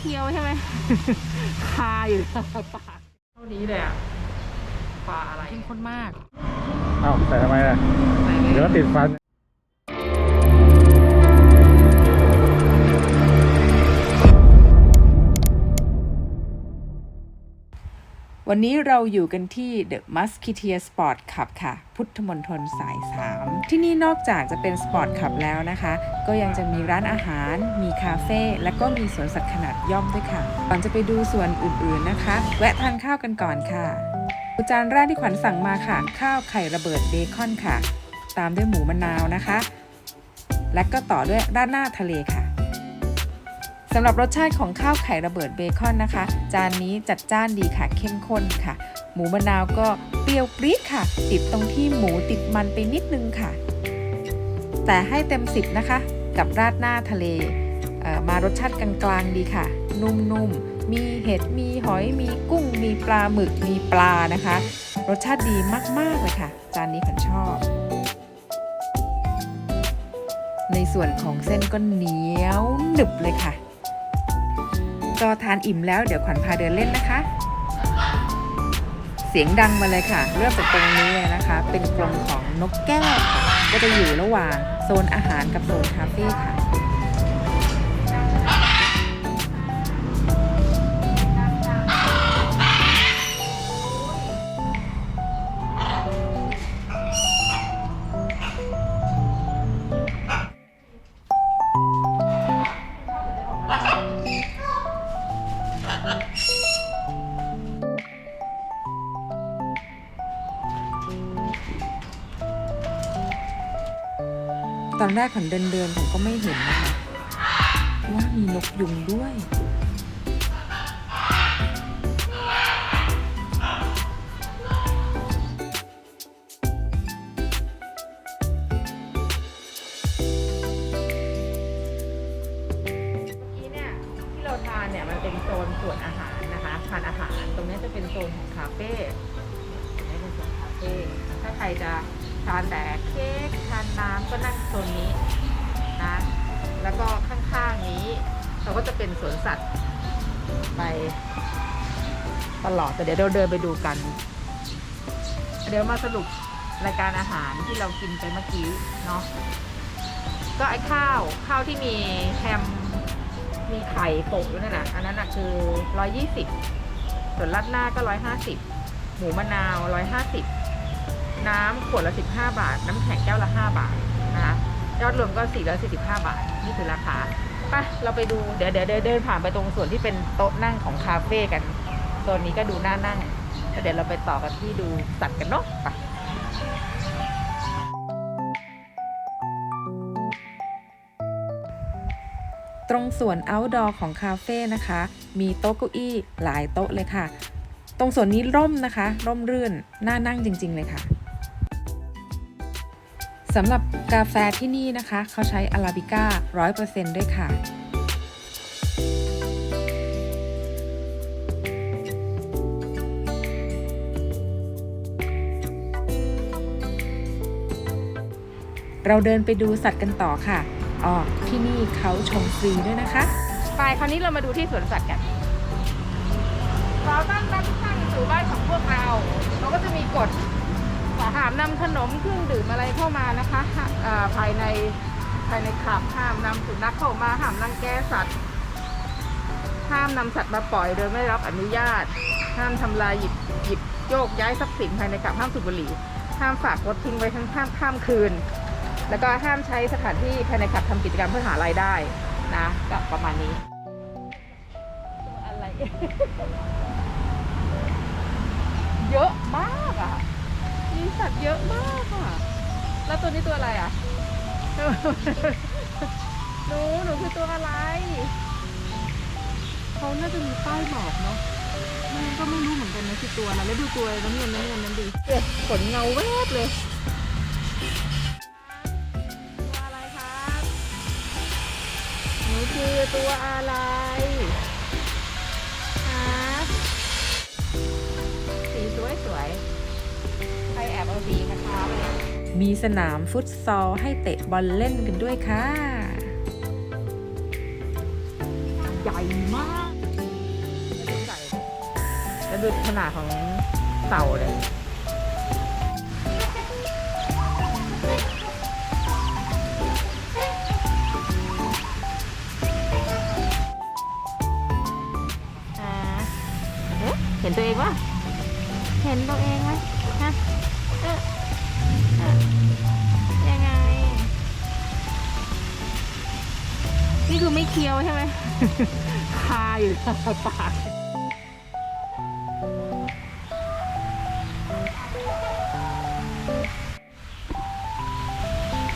เคี้ยวใช่ไหม คาอยู่ปากเท่านี้เลยอะปลาอะไรเข้มข้นมาก เอ้าใส่ทำไมล่ะ ใส่เลยเดี๋ยวก็ติดฟัน วันนี้เราอยู่กันที่ The Musketeer Sport Club ค่ะ พุทธมณฑลสาย 3 ที่นี่นอกจากจะเป็นสปอร์ตคลับแล้วนะคะ ก็ยังจะมีร้านอาหาร มีคาเฟ่และก็มีสวนสัตว์ขนาดย่อมด้วยค่ะ ก่อนจะไปดูส่วนอื่นๆนะคะ แวะทานข้าวกันก่อนค่ะจานแรกที่ขวัญสั่งมาค่ะ ข้าวไข่ระเบิดเบคอนค่ะ ตามด้วยหมูมะนาวนะคะ และก็ต่อด้วยราดหน้าทะเลค่ะ สำหรับรสชาติของข้าวไข่ระเบิดเบคอนนะคะ จานนี้จัดจ้านดีค่ะเข้มข้นค่ะ หมูมะนาวก็เปรี้ยวปรี๊ดค่ะ ติดตรงที่หมูติดมันไปนิดนึงค่ะ แต่ให้เต็ม10นะคะ กับราดหน้าทะเลเอ่อมารสชาติกลางๆดีค่ะ นุ่มๆ มีเห็ด มีหอย มีกุ้ง มีปลาหมึก มีปลานะคะ รสชาติดีมากๆเลยค่ะ จานนี้ขันชอบ ในส่วนของเส้นก็เหนียวหนึบเลยค่ะ ก็ทานอิ่มแล้วเดี๋ยวขวัญพาเดินเล่นนะคะ เสียงดังมาเลยค่ะ เริ่มจากตรงนี้เลยนะคะ เป็นกรงของนกแก้วค่ะก็จะอยู่ระหว่างโซนอาหารกับโซนคาเฟ่ค่ะ ตอนแรกขวัญเดินเดินๆผมก็ไม่เห็นนะคะว่ามีนกยุงด้วย ก็จะเป็นสวนสัตว์ไปตลอดแต่เดี๋ยวเราเดินไปดูกัน เดี๋ยวมาสรุปรายการอาหารที่เรากินไปเมื่อกี้เนาะก็ไอ้ข้าวข้าวที่มีแฮมมีไข่โปะอยู่นั่นนะอันนั้นน่ะคือร้อยยี่สิบส่วนรัดหน้าก็ร้อยห้าสิบหมูมะนาวร้อยห้าสิบน้ำขวดละสิบห้าบาท น้ำแข็งแก้วละห้าบาทนะคะยอดรวมก็สี่ร้อยสี่สิบห้าบาท นี่คือราคา ไปเราไปดูเดี๋ยวเดี๋ยวเดินเดินผ่านไปตรงส่วนที่เป็นโต๊ะนั่งของคาเฟ่กันโซนนี้ก็ดูน่านั่งแล้วเดี๋ยวเราไปต่อกันที่ดูสัตว์กันเนาะไปตรงส่วน outdoor ของคาเฟ่นะคะ มีโต๊ะเก้าอี้หลายโต๊ะเลยค่ะ ตรงส่วนนี้ร่มนะคะ ร่มรื่น น่านั่งจริง ๆ เลยค่ะ สำหรับกาแฟที่นี่นะคะ เขาใช้อาราบิก้า100%ด้วยค่ะ เราเดินไปดูสัตว์กันต่อค่ะอ๋อที่นี่เขาชมฟรีด้วยนะคะ ไปคราวนี้เรามาดูที่สวนสัตว์กันเราตั้งด้านข้างสู่บ้านของพวกเรา เราก็จะมีกฎ ห้ามนำขนมเครื่องดื่มอะไรเข้ามานะคะภายในภายในคลับห้ามนำสุนัขเข้ามาห้ามรังแกสัตว์ ห้ามนำสัตว์มาปล่อยโดยไม่รับอนุญาต ห้ามทำลายหยิบหยิบโยกย้ายทรัพย์สินภายในคลับห้ามสูบบุหรี่ห้ามฝากรถทิ้งไว้ทั้งข้ามข้ามคืน แล้วก็ห้ามใช้สถานที่ภายในคลับทำกิจกรรมเพื่อหารายได้นะก็ประมาณนี้อะไร เยอะมาก เยอะมากอะ แล้วตัวนี้ตัวอะไรอะ หนู หนูคือตัวอะไร เขาน่าจะมีป้ายบอกเนาะแม่ก็ไม่รู้เหมือนกันนะคือตัวอะไรแล้วดูตัวน้ำเงินน้ำเงินนั้นดิเอ๊ะขนเงาแวบเลยตัวอะไรครับหนูคือตัวอะไรครับสีสวยสวย แอบเอาสีมาทาไปเนี่ยมีสนามฟุตซอลให้เตะบอลเล่นกันด้วยค่ะ ใหญ่มากใส่แล้วดูขนาดของเต่าเลยอ่าเอ๊ะเห็นตัวเองวะเห็นตัวเอง ไม่เคี้ยวใช่ไหม คาอยู่ปาก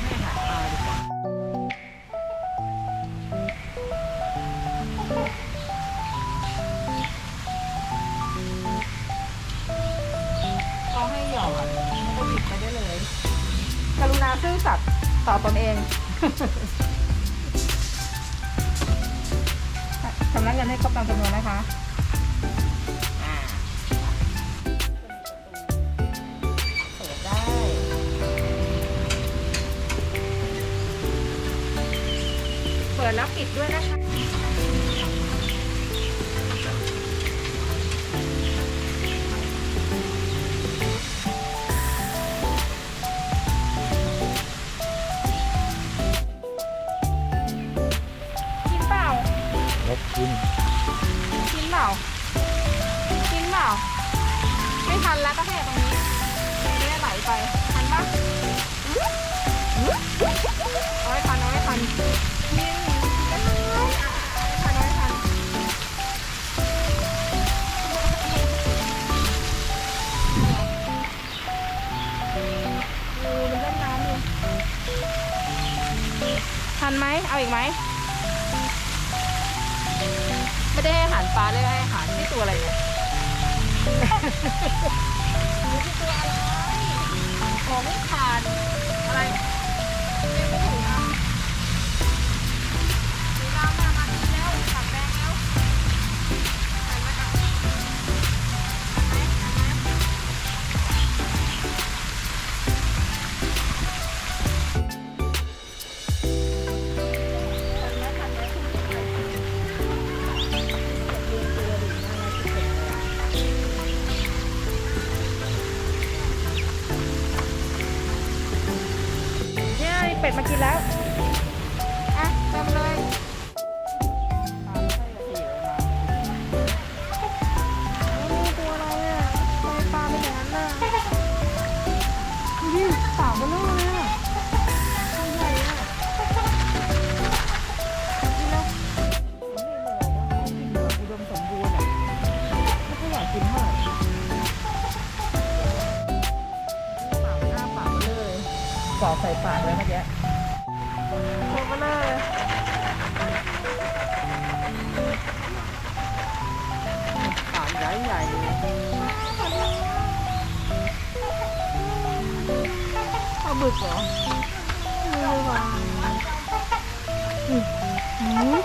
ไม่หาปลาดีกว่าเขาให้หย่อดก็บิดไปได้เลยกรุณาซื่อสัตย์ต่อตนเอง เปิดแล้วปิดด้วยนะคะกินเปล่ารถกินกินเปล่ากินเปล่า ไม่ทันแล้วก็แค่ตรงนี้ไม่ได้ไหลไป ทันปะเอาไม่ทันเอาไม่ทันกิน ทันไหมเอาอีกไหมไม่ได้ให้อาหารปลาเลยให้อาหารที่ตัวอะไรเนี่ยที่ตัวอะไรของไม่ขา เป็ดมากินแล้ว กรอกใส่ปากเลยเมื่อกี้ตัวเบลอเลยปากใหญ่ใหญ่ๆเลยปลาบึกเหรอไม่รู้ว่ะอืมอืม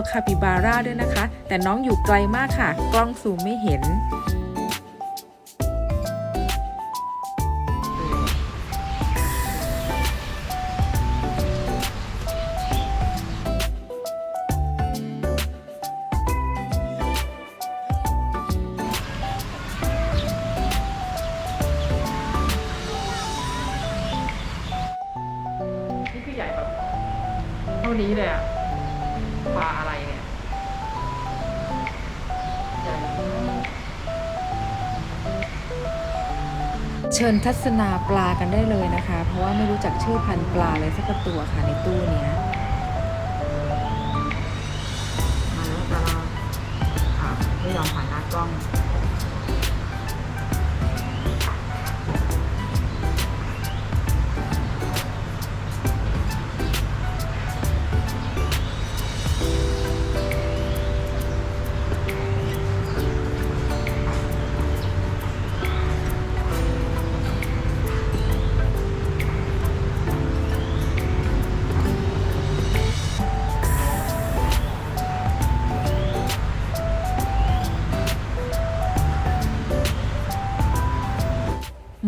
ตัวคาปิบาร่าด้วยนะคะ แต่น้องอยู่ไกลมากค่ะ กล้องซูมไม่เห็น นี่คือใหญ่แบบเท่านี้เลยอะ ชิญทัศนาปลากันได้เลยนะคะ เพราะว่าไม่รู้จักชื่อพันธุ์ปลาเลยสักตัวค่ะในตู้เนี้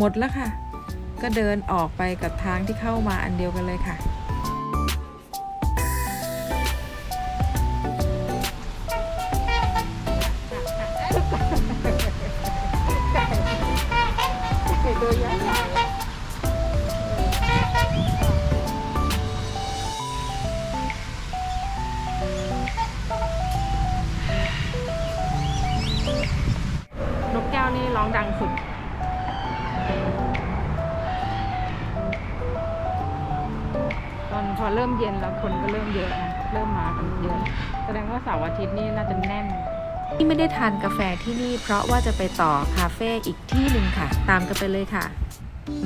หมดแล้วค่ะ ก็เดินออกไปกับทางที่เข้ามาอันเดียวกันเลยค่ะาร์อาทิตย์นี่น่าจะแน่นที่ไม่ได้ทานกาแฟที่นี่ เพราะว่าจะไปต่อคาเฟ่อีกที่หนึ่งค่ะ ตามกันไปเลยค่ะ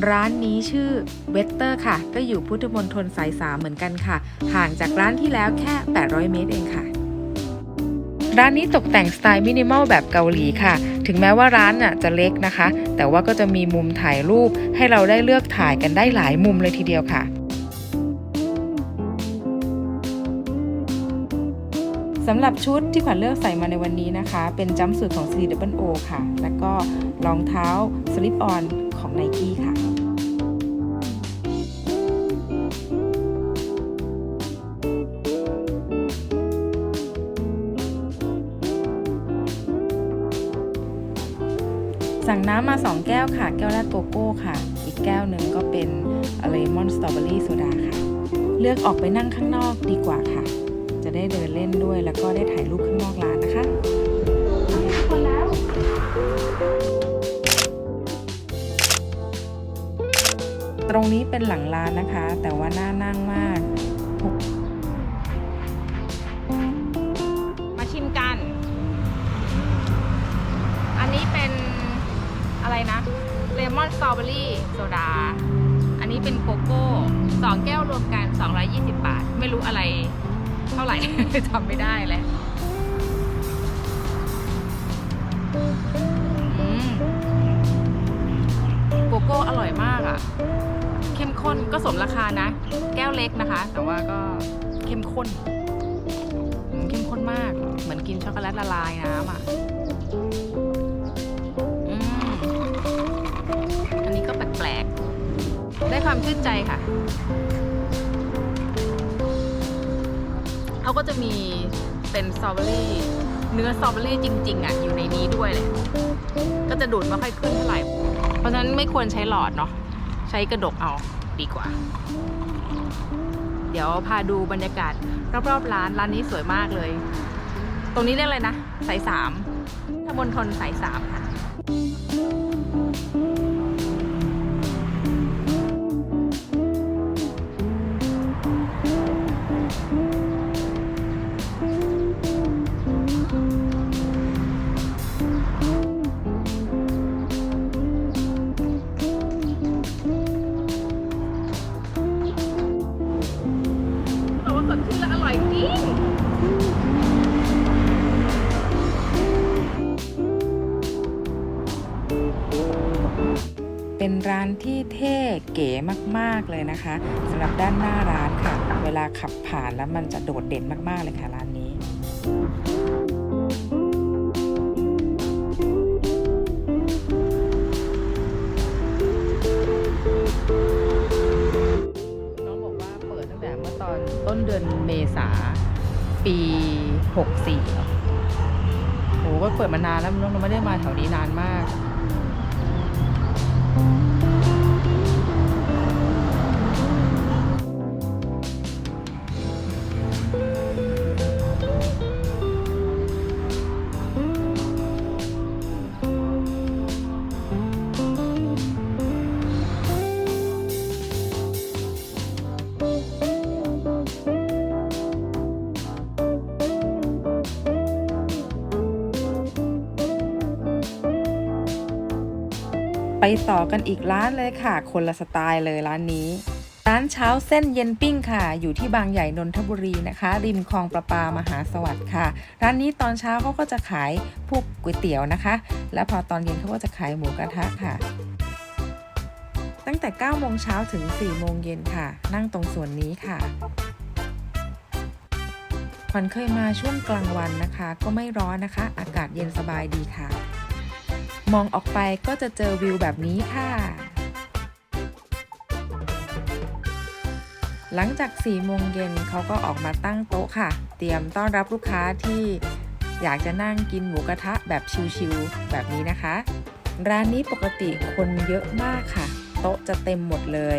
ร้านนี้ชื่อเวสเตอร์ค่ะ ก็อยู่พุทธมณฑลสายสามเหมือนกันค่ะ ห่างจากร้านที่แล้วแค่ 800 เมตรเองค่ะ ร้านนี้ตกแต่งสไตล์มินิมอลแบบเกาหลีค่ะ ถึงแม้ว่าร้านน่ะจะเล็กนะคะ แต่ว่าก็จะมีมุมถ่ายรูปให้เราได้เลือกถ่ายกันได้หลายมุมเลยทีเดียวค่ะ สำหรับชุดที่ขวัญเลือกใส่มาในวันนี้นะคะ เป็นจัมป์สูทของ CWO ค่ะ แล้วก็รองเท้าสลิปออนของ Nike ค่ะสั่งน้ำมา 2 แก้วค่ะ แก้วแรกโกโก้ค่ะ อีกแก้วหนึ่งก็เป็นเลมอนสตรอเบอรี่โซดาค่ะ เลือกออกไปนั่งข้างนอกดีกว่าค่ะ ได้เดินเล่นด้วย แล้วก็ได้ถ่ายรูปข้างนอกร้านนะคะตรงนี้เป็นหลังร้านนะคะ แต่ว่าน่านั่งมาก มาชิมกัน อันนี้เป็นอะไรนะ เลมอนสตรอเบอรี่โซดา อันนี้เป็นโกโก้สองแก้วรวมกัน 220 บาท ไม่รู้อะไร เท่าไหร่ จำไม่ได้แล้วโกโก้อร่อยมากอะ่ะ เข้มข้นก็สมราคานะ แก้วเล็กนะคะ แต่ว่าก็เข้มข้น เข้มข้นมาก เหมือนกินช็อกโกแลตละลายน้ำอะอันนี้ก็แปลกๆ ได้ความชื่นใจค่ะ เขาก็จะมีเป็นสตรอเบอรี่เนื้อสตรอเบอรี่จริง ๆอะอยู่ในนี้ด้วยเลยก็จะดูดไม่ค่อยขึ้นเท่าไหร่ เพราะฉะนั้นไม่ควรใช้หลอดเนาะใช้กระดกเอาดีกว่า เดี๋ยวพาดูบรรยากาศรอบๆร้านร้านนี้สวยมากเลย ตรงนี้เรียกอะไรนะสายสามทมณฑลสายสามค่ะ เก๋มากๆเลยนะคะสำหรับด้านหน้าร้านค่ะ เวลาขับผ่านแล้วมันจะโดดเด่นมากๆเลยค่ะร้านนี้น้องบอกว่าเปิดตั้งแต่เมื่อตอนต้นเดือนเมษาปี 64เนาะโหก็เปิดมานานแล้วน้องไม่ได้มาแถวนี้นานมาก ไปต่อกันอีกร้านเลยค่ะ คนละสไตล์เลยร้านนี้ร้านเช้าเส้นเย็นปิ้งค่ะ อยู่ที่บางใหญ่นนทบุรีนะคะ ริมคลองประปามหาสวัสดิ์ค่ะ ร้านนี้ตอนเช้าเขาก็จะขายพวกก๋วยเตี๋ยวนะคะ และพอตอนเย็นเขาก็จะขายหมูกระทะค่ะ ตั้งแต่ 9 โมงเช้าถึง 4 โมงเย็นค่ะ นั่งตรงส่วนนี้ค่ะขวัญเคยมาช่วงกลางวันนะคะ ก็ไม่ร้อนนะคะ อากาศเย็นสบายดีค่ะ มองออกไปก็จะเจอวิวแบบนี้ค่ะ หลังจาก4โมงเย็นเขาก็ออกมาตั้งโต๊ะค่ะ เตรียมต้อนรับลูกค้าที่อยากจะนั่งกินหมูกระทะแบบชิวๆแบบนี้นะคะ ร้านนี้ปกติคนเยอะมากค่ะ โต๊ะจะเต็มหมดเลย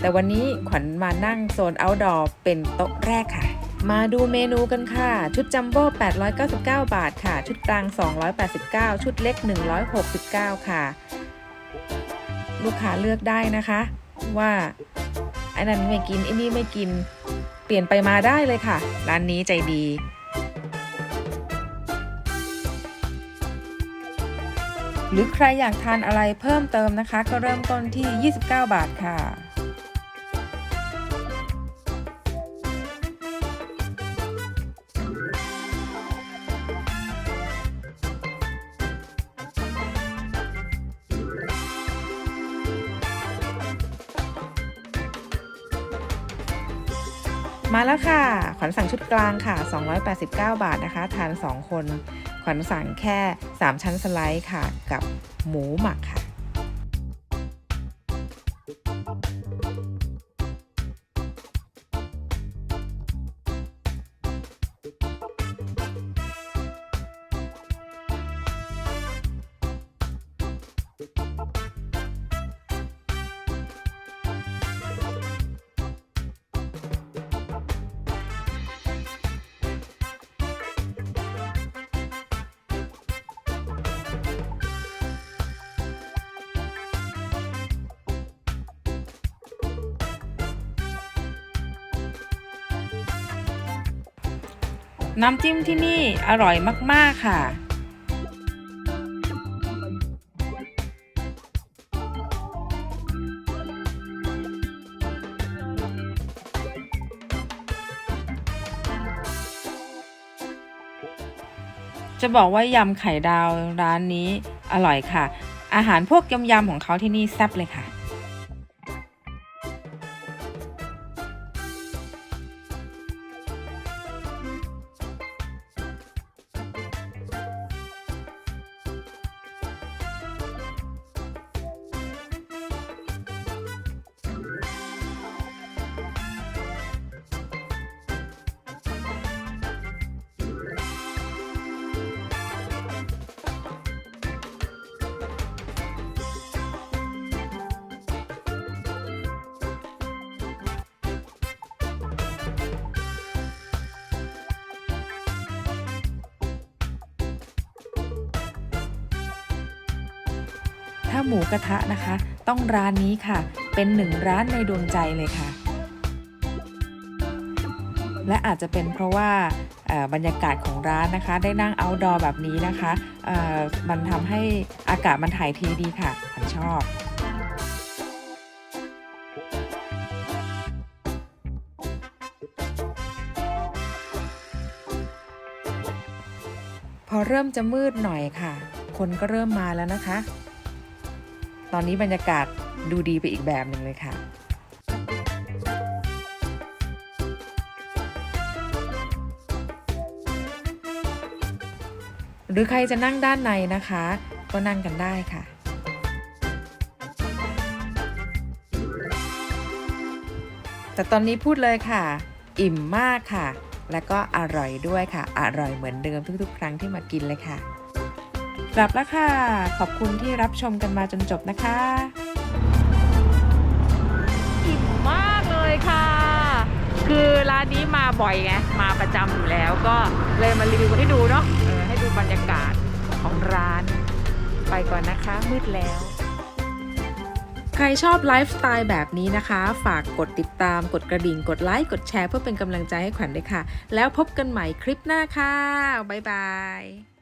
แต่วันนี้ขวัญมานั่งโซนเอาท์ดอร์เป็นโต๊ะแรกค่ะ มาดูเมนูกันค่ะ ชุดจัมโบ้899 บาทค่ะ ชุดกลาง 289 ชุดเล็ก 169 ค่ะ ลูกค้าเลือกได้นะคะ ว่าอันนั้นไม่กินอ้นี่ไม่กิน เปลี่ยนไปมาได้เลยค่ะ ร้านนี้ใจดีหรือใครอยากทานอะไรเพิ่มเติมนะคะ ก็เริ่มต้นที่ 29 บาทค่ะ แล้วค่ะ ขวัญสั่งชุดกลางค่ะ 289 บาทนะคะ ทาน 2 คน ขวัญสั่งแค่ 3 ชั้นสไลด์ค่ะ กับหมูหมักค่ะ น้ำจิ้มที่นี่อร่อยมาก ๆ ค่ะ จะบอกว่ายำไข่ดาวร้านนี้อร่อยค่ะ อาหารพวกยำๆของเขาที่นี่แซ่บเลยค่ะ หมูกระทะนะคะ ต้องร้านนี้ค่ะ เป็นหนึ่งร้านในดวงใจเลยค่ะ และอาจจะเป็นเพราะว่าบรรยากาศของร้านนะคะ ได้นั่ง outdoor แบบนี้นะคะมันทำให้อากาศมันถ่ายเทดีค่ะผมชอบพอเริ่มจะมืดหน่อยค่ะ คนก็เริ่มมาแล้วนะคะ ตอนนี้บรรยากาศดูดีไปอีกแบบหนึ่งเลยค่ะหรือใครจะนั่งด้านในนะคะ ก็นั่งกันได้ค่ะ แต่ตอนนี้พูดเลยค่ะ อิ่มมากค่ะ และก็อร่อยด้วยค่ะ อร่อยเหมือนเดิมทุกๆ ครั้งที่มากินเลยค่ะ กลับแล้วค่ะ ขอบคุณที่รับชมกันมาจนจบนะคะ อิ่มมากเลยค่ะ คือร้านนี้มาบ่อยไง มาประจำอยู่แล้วก็เลยมารีวิวให้ดูเนาะเออให้ดูบรรยากาศของร้าน ไปก่อนนะคะ มืดแล้ว ใครชอบไลฟ์สไตล์แบบนี้นะคะ ฝากกดติดตาม กดกระดิ่ง กดไลค์ กดแชร์เพื่อเป็นกำลังใจให้ขวัญด้วยค่ะ แล้วพบกันใหม่คลิปหน้าค่ะ บ๊ายบาย